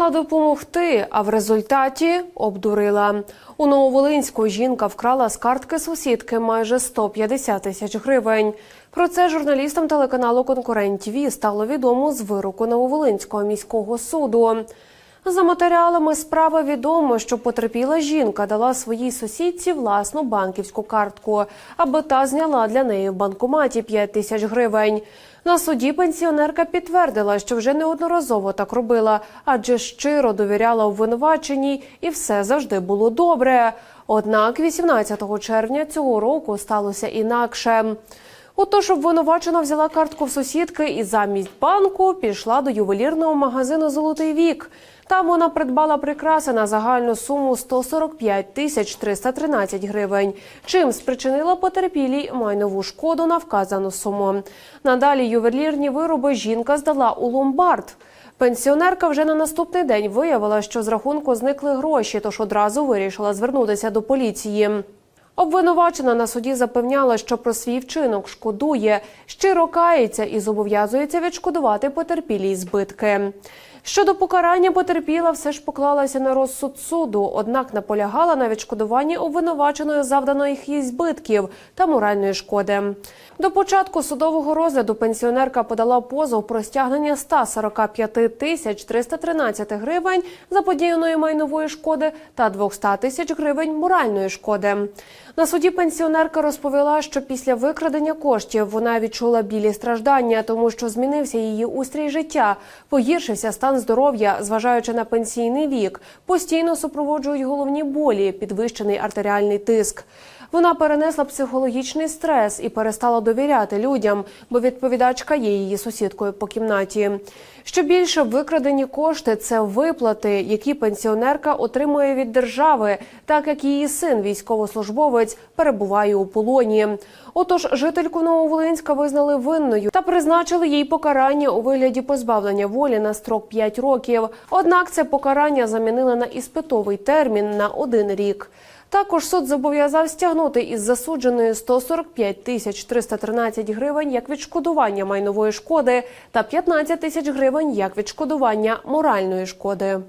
Мала допомогти, а в результаті обдурила. У Нововолинську жінка вкрала з картки сусідки майже 150 тисяч гривень. Про це журналістам телеканалу Конкурент ТВ стало відомо з вироку Нововолинського міського суду. За матеріалами справи відомо, що потерпіла жінка дала своїй сусідці власну банківську картку, аби та зняла для неї в банкоматі 5 тисяч гривень. На суді пенсіонерка підтвердила, що вже неодноразово так робила, адже щиро довіряла обвинуваченій і все завжди було добре. Однак 18 червня цього року сталося інакше. Отож, обвинувачена взяла картку в сусідки і замість банку пішла до ювелірного магазину Золотий вік. Там вона придбала прикраси на загальну суму 145 тисяч 313 гривень, чим спричинила потерпілій майнову шкоду на вказану суму. Надалі ювелірні вироби жінка здала у ломбард. Пенсіонерка вже на наступний день виявила, що з рахунку зникли гроші, тож одразу вирішила звернутися до поліції. Обвинувачена на суді запевняла, що про свій вчинок шкодує, щиро кається і зобов'язується відшкодувати потерпілій збитки. Щодо покарання потерпіла все ж поклалася на розсуд суду, однак наполягала на відшкодуванні обвинуваченої завданих їй збитків та моральної шкоди. До початку судового розгляду пенсіонерка подала позов про стягнення 145 тисяч 313 гривень заподіяної майнової шкоди та 200 тисяч гривень моральної шкоди. На суді пенсіонерка розповіла, що після викрадення коштів вона відчула білі страждання, тому що змінився її устрій життя, погіршився стан здоров'я, зважаючи на пенсійний вік, постійно супроводжують головні болі, підвищений артеріальний тиск. Вона перенесла психологічний стрес і перестала довіряти людям, бо відповідачка є її сусідкою по кімнаті. Що більше викрадені кошти це виплати, які пенсіонерка отримує від держави, так як її син, військовослужбовець, перебуває у полоні. Отож, жительку Нововолинська визнали винною та призначили їй покарання у вигляді позбавлення волі на строк 5 років. Однак це покарання замінили на іспитовий термін на один рік. Також суд зобов'язав стягнути із засудженої 145 тисяч 313 гривень як відшкодування майнової шкоди та 15 тисяч гривень як відшкодування моральної шкоди.